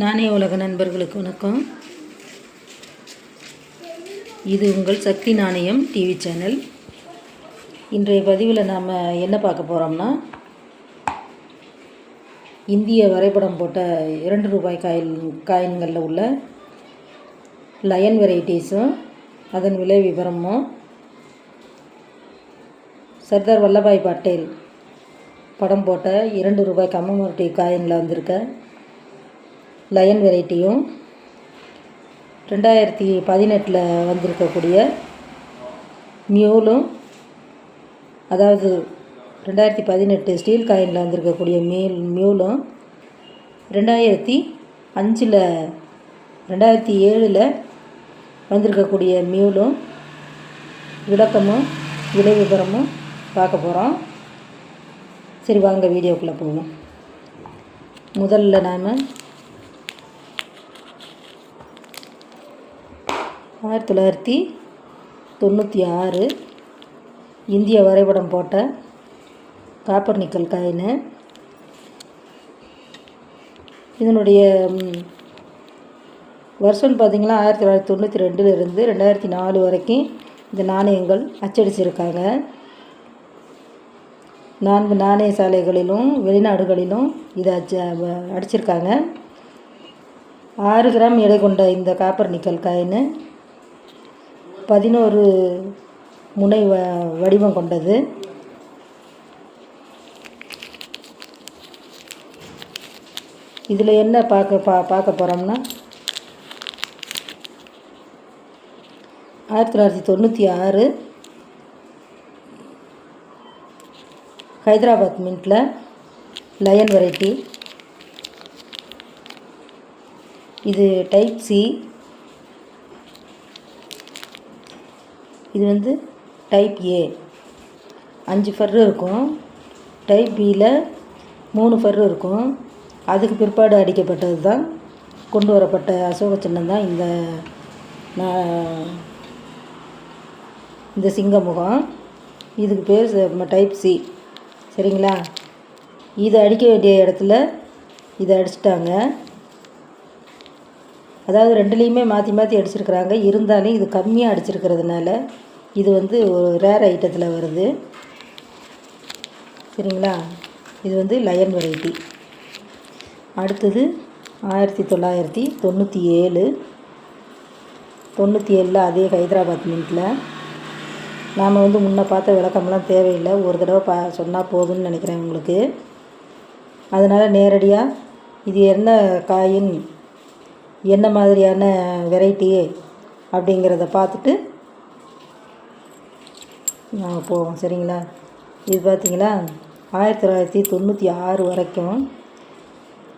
நானே உலக நண்பர்களுக்கு வணக்கம். இது உங்கள் சக்தி நாணயம் டிவி சேனல். இன்றைய பதிவில் நாம் என்ன பார்க்க போகிறோம்னா இந்திய வரைபடம் போட்ட இரண்டு ரூபாய் காயின் காயின்களில் உள்ள லயன் வெரைட்டிஸும் அதன் விலை விவரமும் சர்தார் வல்லபாய் பட்டேல் படம் போட்ட இரண்டு ரூபாய் கம்மமூர்த்தி காயினில் வந்திருக்க லயன் வெரைட்டியும் ரெண்டாயிரத்தி பதினெட்டில் வந்திருக்கக்கூடிய மியூலும் அதாவது ரெண்டாயிரத்தி பதினெட்டு ஸ்டீல் காயினில் வந்திருக்கக்கூடிய மியூல் மியூலும் ரெண்டாயிரத்தி அஞ்சில் ரெண்டாயிரத்தி ஏழில் வந்திருக்கக்கூடிய மியூலும் விளக்கமும் விலை விவரமும் பார்க்க போகிறோம் சரி வாங்க வீடியோக்குள்ளே போவோம். முதல்ல நாம் ஆயிரத்தி தொள்ளாயிரத்தி தொண்ணூற்றி ஆறு இந்திய வரைபடம் போட்ட காப்பர் நிக்கல் காயின். இதனுடைய வருஷம்னு பார்த்திங்கன்னா ஆயிரத்தி தொள்ளாயிரத்தி தொண்ணூற்றி ரெண்டுலேருந்து ரெண்டாயிரத்தி நாலு வரைக்கும் இந்த நாணயங்கள் அச்சடிச்சிருக்காங்க. நான்கு நாணய சாலைகளிலும் வெளிநாடுகளிலும் இதை அச்ச அடிச்சிருக்காங்க. ஆறு கிராம் எடை கொண்ட இந்த காப்பர் நிக்கல் காயின். பதினோரு முனை வ வடிவம் கொண்டது. இதில் என்ன பார்க்க பா பார்க்க போகிறோம்னா ஆயிரத்தி தொள்ளாயிரத்தி தொண்ணூற்றி ஆறு ஹைதராபாத் மின்ட்டில் லயன் வெரைட்டி. இது டைப் சி இது வந்து டைப் ஏ அஞ்சு ஃபர்ரு இருக்கும். டைப் பியில் மூணு ஃபர்ரு இருக்கும். அதுக்கு பிற்பாடு அடிக்கப்பட்டது தான் கொண்டு வரப்பட்ட அசோக சின்னம் தான் இந்த இந்த சிங்கமுகம் இதுக்கு பேர் டைப் சி சரிங்களா? இதை அடிக்க வேண்டிய இடத்துல இதை அடிச்சிட்டாங்க. அதாவது ரெண்டுலேயுமே மாற்றி மாற்றி அடிச்சிருக்கிறாங்க. இருந்தாலும் இது கம்மியாக அடிச்சிருக்கிறதுனால இது வந்து ஒரு ரேர் ஐட்டத்தில் வருது. சரிங்களா? இது வந்து லயன் வெரைட்டி அடுத்தது ஆயிரத்தி தொள்ளாயிரத்தி தொண்ணூற்றி ஏழு. தொண்ணூற்றி ஏழில் அதே ஹைதராபாத் மின்ட்டில் நாம் வந்து முன்னே பார்த்த விளக்கம்லாம் தேவையில்லை. ஒரு தடவை பா சொன்னால் போதும்னு நினைக்கிறேன் உங்களுக்கு. அதனால் நேரடியாக இது என்ன காயின் என்ன மாதிரியான வெரைட்டி அப்படிங்கிறத பார்த்துட்டு நாங்கள் போவோம் சரிங்களா. இது பார்த்தீங்களா ஆயிரத்தி தொள்ளாயிரத்தி தொண்ணூற்றி ஆறு வரைக்கும்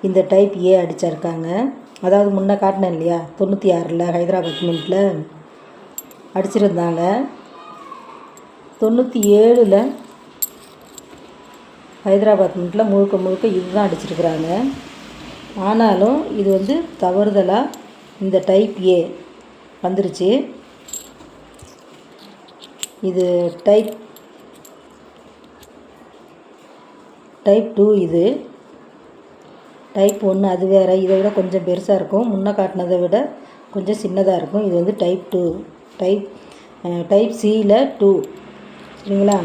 இந்த டைப் ஏ அடிச்சிருக்காங்க. அதாவது முன்னே காட்டினேன் இல்லையா? தொண்ணூற்றி ஆறில் ஹைதராபாத் மின்ட்டில் அடிச்சிருந்தாங்க. தொண்ணூற்றி ஏழில் ஹைதராபாத் மின்ட்டில் முழுக்க முழுக்க இதுதான் அடிச்சிருக்கிறாங்க. ஆனாலும் இது வந்து தவறுதலாக இந்த டைப் ஏ வந்துருச்சு. இது டைப் டைப் டூ இது. டைப் ஒன்று அது வேறு. இதை விட கொஞ்சம் பெருசாக இருக்கும். முன்னே காட்டினதை விட கொஞ்சம் சின்னதாக இருக்கும். இது வந்து டைப் டூ டைப் டைப் சியில் டூ சரிங்களா?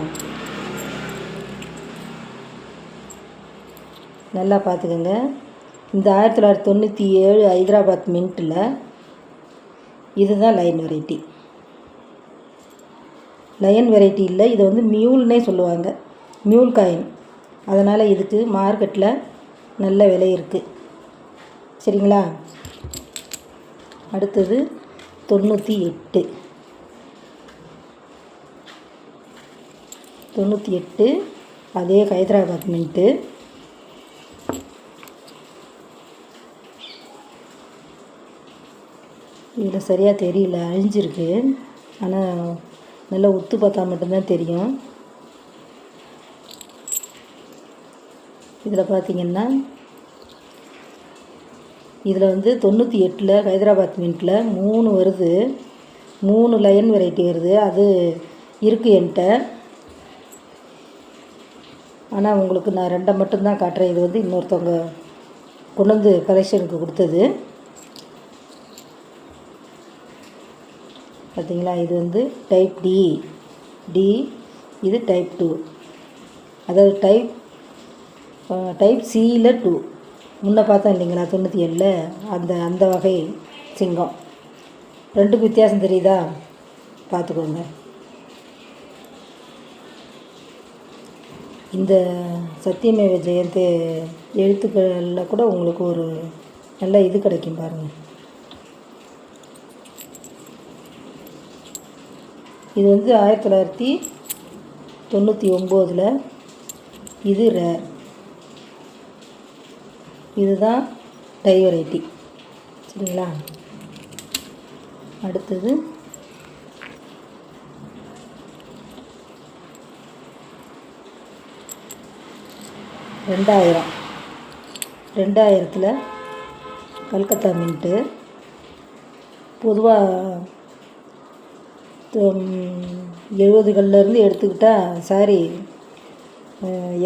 நல்லா பார்த்துக்கோங்க. இந்த ஆயிரத்தி தொள்ளாயிரத்தி தொண்ணூற்றி ஏழு ஹைதராபாத் மின்ட்டில் இதுதான் லைன் வெரைட்டி லயன் வெரைட்டி இல்லை. இதை வந்து மியூல்னே சொல்லுவாங்க. மியூல் காயின் அதனால் இதுக்கு மார்க்கெட்டில் நல்ல விலை இருக்குது சரிங்களா? அடுத்தது தொண்ணூற்றி எட்டு. தொண்ணூற்றி எட்டு அதே ஹைதராபாத் மின்ட்டு இதில் சரியாக தெரியல. அழிஞ்சிருக்கு. ஆனால் நல்லா உத்து பார்த்தா மட்டும்தான் தெரியும். இதில் பார்த்தீங்கன்னா இதில் வந்து தொண்ணூற்றி எட்டில் ஹைதராபாத் மின்ட்டில் மூணு வருது. மூணு லயன் வெரைட்டி வருது. அது இருக்குது என்கிட்ட. ஆனால் உங்களுக்கு நான் ரெண்டை மட்டும்தான் காட்டுறேன். இது வந்து இன்னொருத்தவங்க கொண்டு வந்து கலெக்ஷனுக்கு கொடுத்தது. பார்த்தீங்களா? இது வந்து டைப் டி டி இது டைப் டூ அதாவது டைப் டைப் சியில் டூ முன்னே பார்த்தோம் இல்லைங்களா? தொண்ணூற்றி ஏழில் அந்த அந்த வகை சிங்கம். ரெண்டுக்கும் வித்தியாசம் தெரியுதா? பார்த்துக்கோங்க. இந்த சத்தியமேவ ஜெயந்தி எழுத்துக்களில் கூட உங்களுக்கு ஒரு நல்ல இது கிடைக்கும் பாருங்கள் இது வந்து ஆயிரத்தி தொள்ளாயிரத்தி தொண்ணூற்றி ஒம்போதில். இது ரேர் இதுதான் டை வெரைட்டி சரிங்களா? அடுத்தது. ரெண்டாயிரம். ரெண்டாயிரத்தில் கல்கத்தா மின்ட்டு. பொதுவாக எழுபதுகள்லேருந்து எடுத்துக்கிட்டால் சாரி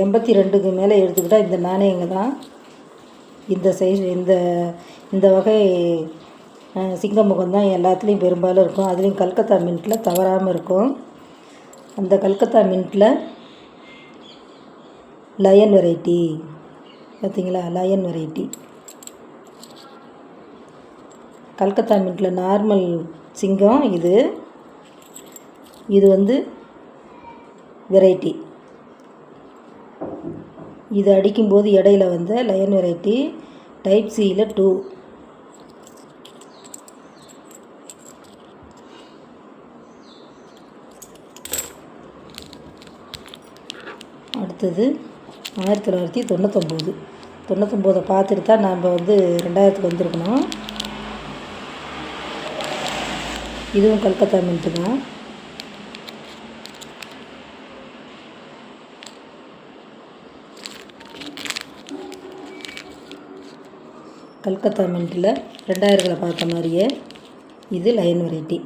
எண்பத்தி ரெண்டுக்கு மேலே எடுத்துக்கிட்டால் இந்த நாணயங்க தான். இந்த சைஸ் இந்த இந்த வகை சிங்கமுகம் முகம் தான் எல்லாத்துலேயும் பெரும்பாலும் இருக்கும். அதுலேயும் கல்கத்தா மின்ட்டில் தவறாமல் இருக்கும். அந்த கல்கத்தா மின்ட்டில் லயன் வெரைட்டி பார்த்தீங்களா லயன் வெரைட்டி கல்கத்தா மின்ட்டில் நார்மல் சிங்கம் இது. இது வந்து வெரைட்டி இது அடிக்கும்போது இடையில வந்த லயன் வெரைட்டி டைப் சியில் டூ அடுத்தது ஆயிரத்தி தொள்ளாயிரத்தி தொண்ணூத்தொம்போது. தொண்ணூத்தொம்போதை பார்த்துட்டு தான் நாம் வந்து ரெண்டாயிரத்துக்கு வந்திருக்கணும். இதுவும் கல்கத்தா மின்ட்டு தான். கல்கத்தா மின்ட்டில் ரெண்டாயிரத்தில் பார்த்த மாதிரியே இது லைன் வெரைட்டி.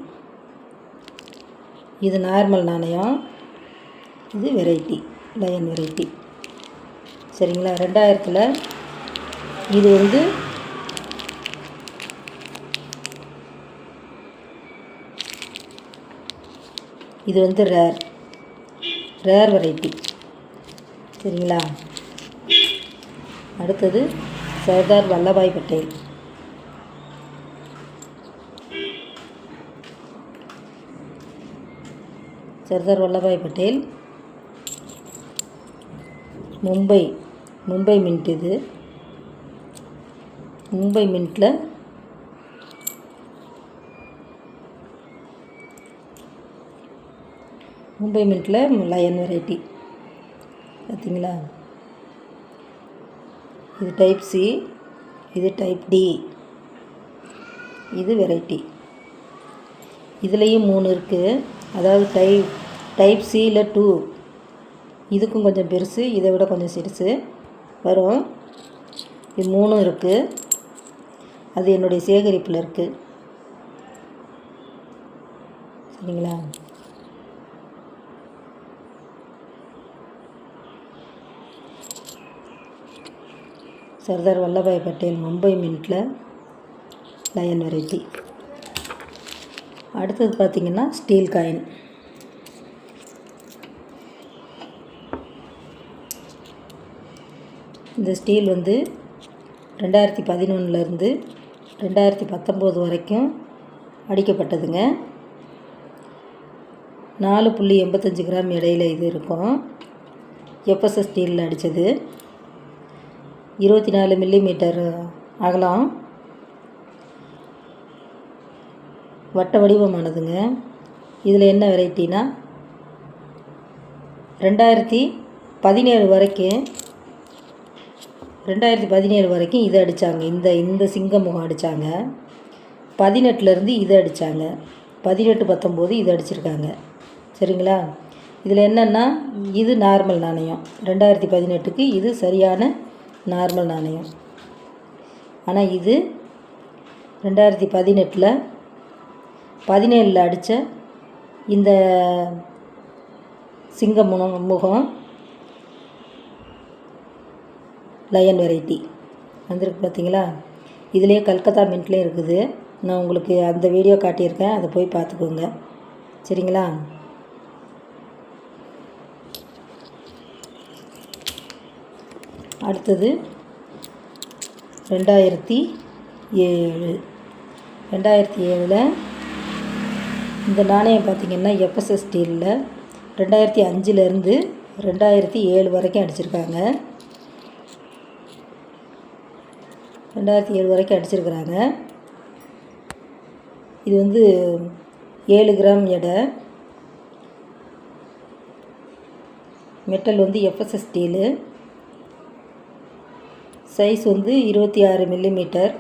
இது நார்மல் நாணயம். இது வெரைட்டி லயன் வெரைட்டி. சரிங்களா? ரெண்டாயிரத்தில் இது வந்து இது வந்து ரேர் ரேர் வெரைட்டி சரிங்களா? அடுத்தது சர்தார் வல்லபாய் பட்டேல். சர்தார் வல்லபாய் பட்டேல். மும்பை மும்பை மின்ட் இது. மும்பை மின்ட்டில் மும்பை மின்ட்டில் லயன் வெரைட்டி பார்த்தீங்களா இது டைப் சி இது டைப் டி இது வெரைட்டி இதுலேயும் மூணு இருக்குது அதாவது டைப் டைப் சியில் டூ இதுக்கும் கொஞ்சம் பெருசு இதை விட கொஞ்சம் சிறுசு. வரும். இது மூணும் இருக்குது அது என்னுடைய சேகரிப்பில் இருக்குது சரிங்களா? சர்தார் வல்லபாய் பட்டேல் மும்பை மின்ட்டில் லயன் வெரைட்டி அடுத்தது பார்த்திங்கன்னா ஸ்டீல் காயின் இந்த ஸ்டீல் வந்து ரெண்டாயிரத்தி பதினொன்றுலேருந்து ரெண்டாயிரத்தி பத்தொம்போது வரைக்கும் அடிக்கப்பட்டதுங்க. நாலு புள்ளி எண்பத்தஞ்சு கிராம் இடையில இது இருக்கும். எஃப்எஸ்எஸ் ஸ்டீலில் அடித்தது இருபத்தி நாலு மில்லிமீட்டர் அகலம். வட்ட வடிவமானதுங்க. இதில் என்ன வெரைட்டினா ரெண்டாயிரத்தி பதினேழு வரைக்கும் ரெண்டாயிரத்தி பதினேழு வரைக்கும் இதை அடித்தாங்க இந்த இந்த சிங்க முகம் அடித்தாங்க பதினெட்டுலேருந்து இதை அடித்தாங்க பதினெட்டு பத்தொம்போது இதை அடிச்சிருக்காங்க. சரிங்களா? இதில் என்னென்னா இது நார்மல் நாணயம். ரெண்டாயிரத்தி பதினெட்டுக்கு இது சரியான நார்மல் நாணயம். ஆனால் இது ரெண்டாயிரத்தி பதினெட்டில் பதினேழில் அடித்த இந்த சிங்க முனம் முகம் லயன் வெரைட்டி வந்திருக்கு பார்த்தீங்களா இதுலேயே கல்கத்தா மின்ட்லேயும் இருக்குது. நான் உங்களுக்கு அந்த வீடியோ காட்டியிருக்கேன். அதை போய் பார்த்துக்கோங்க. சரிங்களா? அடுத்தது ரெண்டாயிரத்தி ஏழு. ரெண்டாயிரத்தி ஏழில் இந்த நாணயம் பார்த்திங்கன்னா எஃப்எஸ்எஸ் ஸ்டீலில் ரெண்டாயிரத்தி அஞ்சுலேருந்து ரெண்டாயிரத்தி ஏழு வரைக்கும் அடிச்சிருக்காங்க. ரெண்டாயிரத்தி ஏழு வரைக்கும் அடிச்சிருக்கிறாங்க. இது வந்து ஏழு கிராம் எடை. மெட்டல் வந்து எஃப்எஸ்எஸ் ஸ்டீலு சைஸ் வந்து இருபத்தி ஆறு மில்லிமீட்டர்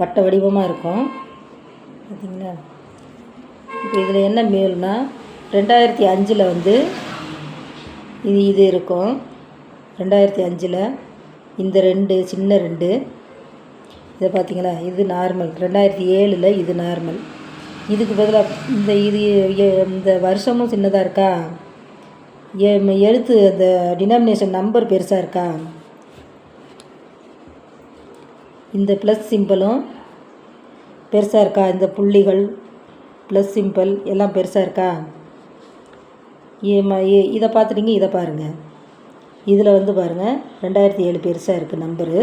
வட்ட வடிவமாக இருக்கும். பார்த்தீங்களா இப்போ இதில் என்ன மேல்னா ரெண்டாயிரத்தி அஞ்சில் வந்து இது இது இருக்கும். ரெண்டாயிரத்தி அஞ்சில் இந்த ரெண்டு சின்ன ரெண்டு. இதை பார்த்தீங்களா இது நார்மல் ரெண்டாயிரத்தி ஏழில் இது நார்மல் இதுக்கு பதிலாக இந்த இது இந்த வருஷமும் சின்னதாக இருக்கா? எழுத்து அந்த டினாமினேஷன் நம்பர் பெருசாக இருக்கா? இந்த ப்ளஸ் சிம்பிளும் பெருசாக இருக்கா? இந்த புள்ளிகள் ப்ளஸ் சிம்பிள் எல்லாம் பெருசாக இருக்கா? ஏமா ஏ இதை பார்த்துட்டீங்க இதை பாருங்கள் இதில் வந்து பாருங்கள் ரெண்டாயிரத்தி ஏழு பெருசாக இருக்குது நம்பரு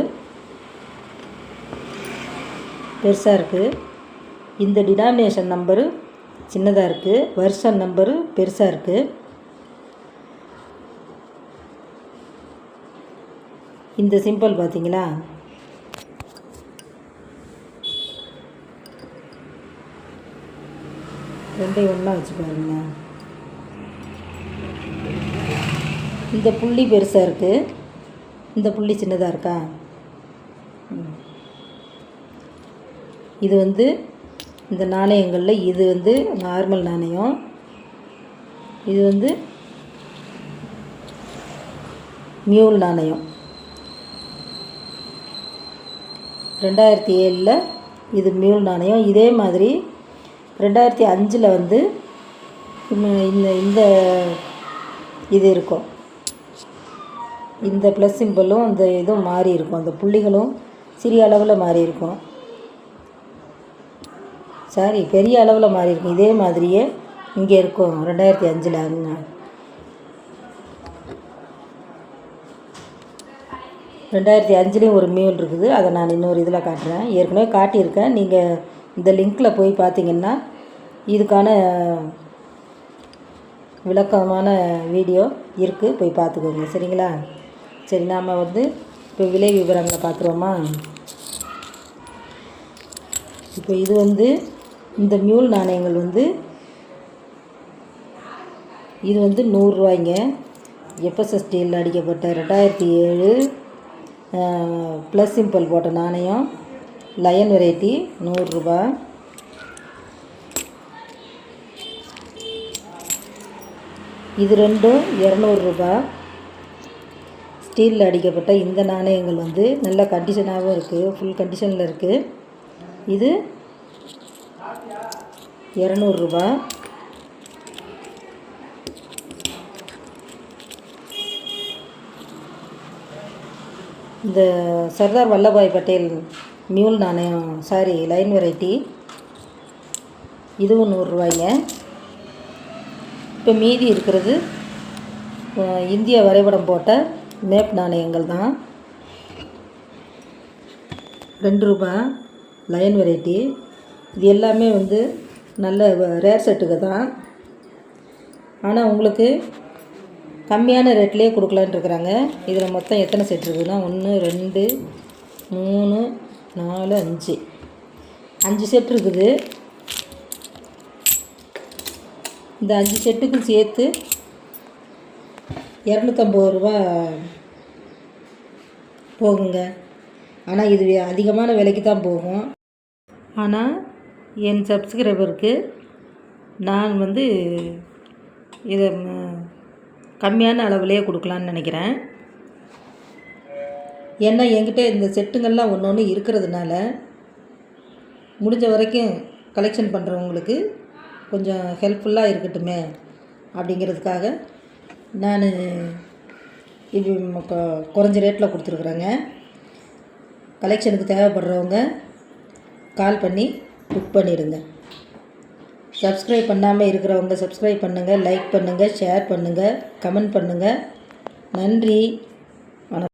பெருசாக இருக்குது இந்த டினாமினேஷன் நம்பரு சின்னதாக இருக்குது வருஷம் நம்பரு பெருசாக இருக்குது இந்த சிம்பிள் பார்த்தீங்களா ரெண்டையும் ஒன்றா வச்சு பாருங்க. இந்த புள்ளி பெருசாக இருக்குது இந்த புள்ளி சின்னதாக இருக்கா? இது வந்து இந்த நாணயங்களில் இது வந்து நார்மல் நாணயம். இது வந்து மியூல் நாணயம். ரெண்டாயிரத்தி ஏழில் இது மியூல் நாணயம். இதே மாதிரி ரெண்டாயிரத்தி அஞ்சில் வந்து இந்த- இந்த இது இருக்கும். இந்த ப்ளஸ் சிம்பிளும் இந்த இதுவும் மாறி இருக்கும். அந்த புள்ளிகளும் சிறிய அளவில் மாறி இருக்கும். சாரி பெரிய அளவில் மாறி இருக்கும். இதே மாதிரியே இங்கே இருக்கும். ரெண்டாயிரத்தி அஞ்சில். ரெண்டாயிரத்தி அஞ்சுலேயும் ஒரு மியூல் இருக்குது. அதை நான் இன்னொரு இதில் காட்டுறேன். ஏற்கனவே காட்டியிருக்கேன். நீங்கள் இந்த லிங்க்கில் போய் பார்த்தீங்கன்னா இதுக்கான விளக்கமான வீடியோ இருக்குது போய் பார்த்துக்கோங்க சரிங்களா? சரி நாம் வந்து இப்போ விலை விவரங்களை பார்த்துருவோமா இப்போ இது வந்து இந்த மியூல் நாணயங்கள் வந்து இது வந்து நூறுரூவாய்ங்க எஃப்எஸ்எஸ் ஸ்டீலில் அடிக்கப்பட்ட ரெண்டாயிரத்தி ஏழு ப்ளஸ் சிம்பிள் போட்ட நாணயம் லயன் வெரைட்டி நூறுரூபா. இது ரெண்டும் இரநூறுபா ஸ்டீலில் அடிக்கப்பட்ட இந்த நாணயங்கள் வந்து நல்ல கண்டிஷனாகவும் இருக்குது ஃபுல் கண்டிஷனில் இருக்குது இது இரநூறுபா இந்த சர்தார் வல்லபாய் பட்டேல் மியூல் நாணயம் சாரி லைன் வெரைட்டி இதுவும் நூறுரூவாய்ங்க இப்போ மீதி இருக்கிறது இந்திய வரைபடம் போட்ட மேப் நாணயங்கள் தான். ரெண்டு ரூபா லயன் வெரைட்டி இது எல்லாமே வந்து நல்ல ரேர் செட்டுக்கு தான். ஆனால் உங்களுக்கு கம்மியான ரேட்லேயே கொடுக்கலான்னு இருக்கிறாங்க. இதில் மொத்தம் எத்தனை செட் இருக்குதுன்னா ஒன்று ரெண்டு மூணு நாலு அஞ்சு. அஞ்சு செட் இருக்குது. இந்த அஞ்சு செட்டுக்கும் சேர்த்து இரநூத்தம்பது ரூபா போகுங்க. ஆனால் இது அதிகமான விலைக்கு தான் போகும். ஆனால் என் சப்ஸ்கிரைபருக்கு நான் வந்து இதை கம்மியான அளவுலேயே கொடுக்கலான்னு நினைக்கிறேன். ஏன்னா என்கிட்ட இந்த செட்டுங்கள்லாம் ஒன்று ஒன்று இருக்கிறதுனால முடிஞ்ச வரைக்கும் கலெக்ஷன் பண்ணுறவங்களுக்கு கொஞ்சம் ஹெல்ப்ஃபுல்லாக இருக்கட்டுமே அப்படிங்கிறதுக்காக நான் இது கொ- குறைஞ்ச ரேட்டில் கொடுத்துருக்குறேங்க. கலெக்ஷனுக்கு தேவைப்படுறவங்க கால் பண்ணி புக் பண்ணிடுங்க. சப்ஸ்கிரைப் பண்ணாமல் இருக்கிறவங்க சப்ஸ்கிரைப் பண்ணுங்கள் லைக் பண்ணுங்கள் ஷேர் பண்ணுங்கள் கமெண்ட் பண்ணுங்கள் நன்றி.